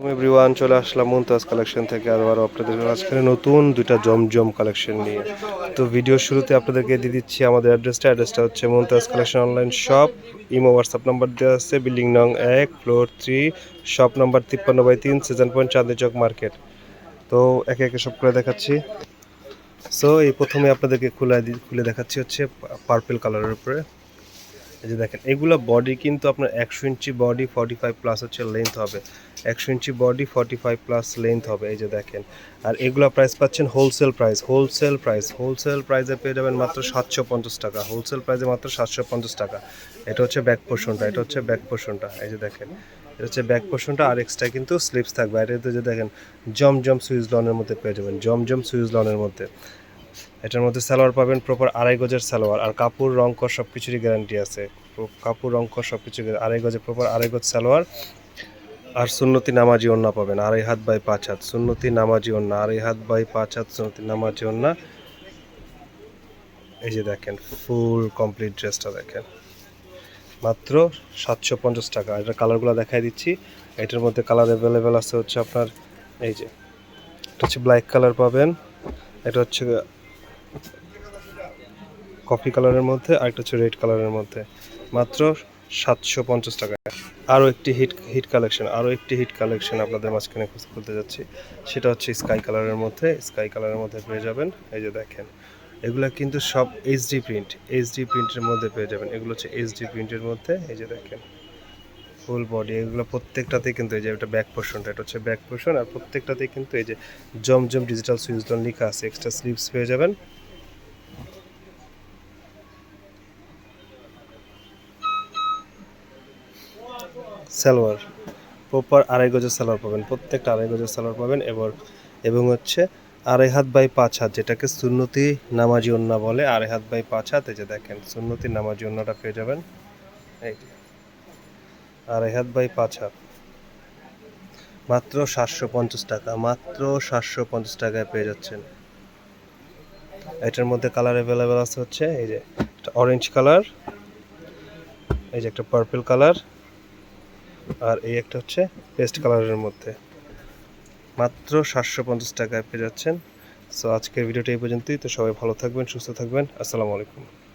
Everyone চলে আসলাম Mumtaz collection থেকে আরও আপনাদের আজকে নতুন দুইটা জমজম কালেকশন নিয়ে। তো ভিডিও শুরুতে আপনাদেরকে দিয়ে দিচ্ছি আমাদের অ্যাড্রেসটা অ্যাড্রেসটা হচ্ছে Mumtaz collection online shop imo WhatsApp number দেওয়া আছে বিল্ডিং নং এক ফ্লোর থ্রি শপ নাম্বার তিপ্পান্ন বাই তিন season point Chandni Chowk market তো একে একে সব করে দেখাচ্ছি। সো এই প্রথমে আপনাদেরকে খুলে খুলে দেখাচ্ছি হচ্ছে পার্পেল কালারের উপরে। এই যে দেখেন, এগুলো বডি কিন্তু আপনার একশো ইঞ্চি বডি ফর্টি ফাইভ প্লাস হচ্ছে লেন্থ হবে। একশো ইঞ্চি body forty five plus length হবে, এই যে দেখেন। আর এগুলো প্রাইস পাচ্ছেন wholesale price wholesale price wholesale প্রাইসে পেয়ে যাবেন মাত্র সাতশো পঞ্চাশ টাকা। হোলসেল প্রাইসে মাত্র সাতশো পঞ্চাশ টাকা। এটা হচ্ছে ব্যাক পোর্শনটা এটা হচ্ছে ব্যাক পোর্শনটা এই যে দেখেন। এটা হচ্ছে ব্যাক পোর্শনটা আর এক্সট্রা কিন্তু স্লিপস থাকবে। আর এতে যে দেখেন, জমজম সুইজ লনের মধ্যে পেয়ে যাবেন, জমজম সুইজ লনের মধ্যে। এটার মধ্যে সালোয়ার পাবেন প্রপার আড়াই গজের সালোয়ার, আর কাপড়, রং কর সব কিছুরই গ্যারান্টি আছে কাপড়, রং কর সব কিছু আড়াই গজে প্রপার আড়াই গজ সালোয়ার, আর সুন্নতি নামাজি ওন্না পাবেন, আড়াই হাত বাই পাঁচ হাত। সুন্নতি নামাজি ওন্না আড়াই হাত বাই পাঁচ হাত সুন্নতি নামাজি ওন্না এই যে দেখেন ফুল কমপ্লিট ড্রেসটা দেখেন। মাত্র সাতশো পঞ্চাশ টাকা। এটা কালারগুলো দেখাই দিচ্ছি। এটার মধ্যে কালার অ্যাভেলেবেল আছে হচ্ছে আপনার, এই যে, এটা হচ্ছে ব্ল্যাক কালার পাবেন। এটা হচ্ছে কফি কালারের মধ্যে আর একটা হচ্ছে রেড কালারের মধ্যে। মাত্র সাতশো পঞ্চাশ টাকা। আরও একটি হিট হিট কালেকশন, আরও একটি হিট কালেকশন আপনাদের মাঝখানে খুলতে যাচ্ছি। সেটা হচ্ছে স্কাই কালারের মধ্যে, স্কাই কালারের মধ্যে পেয়ে যাবেন। এই যে দেখেন, এগুলা কিন্তু সব এইচডি প্রিন্ট এইচডি প্রিন্টের মধ্যে পেয়ে যাবেন। এগুলো হচ্ছে এইচডি প্রিন্টের মধ্যে, এই যে দেখেন ফুল বডি এগুলো প্রত্যেকটাতেই কিন্তু এই যে এটা ব্যাক পোর্শনটা এটা হচ্ছে ব্যাক পোর্শন আর প্রত্যেকটাতেই কিন্তু এই যে জমজম ডিজিটাল সুইচডন লেখা আছে এক্সট্রা স্লিভস পেয়ে যাবেন। সালোয়ার। প্রপার আড়াই গজের সালোয়ার পাবেন, প্রত্যেকটা আড়াই গজের সালোয়ার পাবেন এবার এবং হচ্ছে আড়াই হাত বাই পাঁচ হাত, যেটাকে সুন্নতি নামাজি ওন্না বলে, আড়াই হাত বাই পাঁচ হাত, এই যে দেখেন, সুন্নতি নামাজি ওন্নাটা পেয়ে যাবেন। এই আড়াই হাত বাই পাঁচ হাত। মাত্র সাতশো পঞ্চাশ টাকা, মাত্র সাতশো পঞ্চাশ টাকায় পেয়ে যাচ্ছেন। এটার মধ্যে কালার অ্যাভেলেবেল আছে হচ্ছে, এই যে অরেঞ্জ কালার, এই যে একটা পার্পল কালার। আর এই একটা হচ্ছে পেস্ট কালারের মধ্যে। মাত্র সাতশো পঞ্চাশ টাকায় পেয়ে যাচ্ছেন। সো আজকের ভিডিওটা এই পর্যন্তই। তো সবাই ভালো থাকবেন, সুস্থ থাকবেন। আসসালামু আলাইকুম।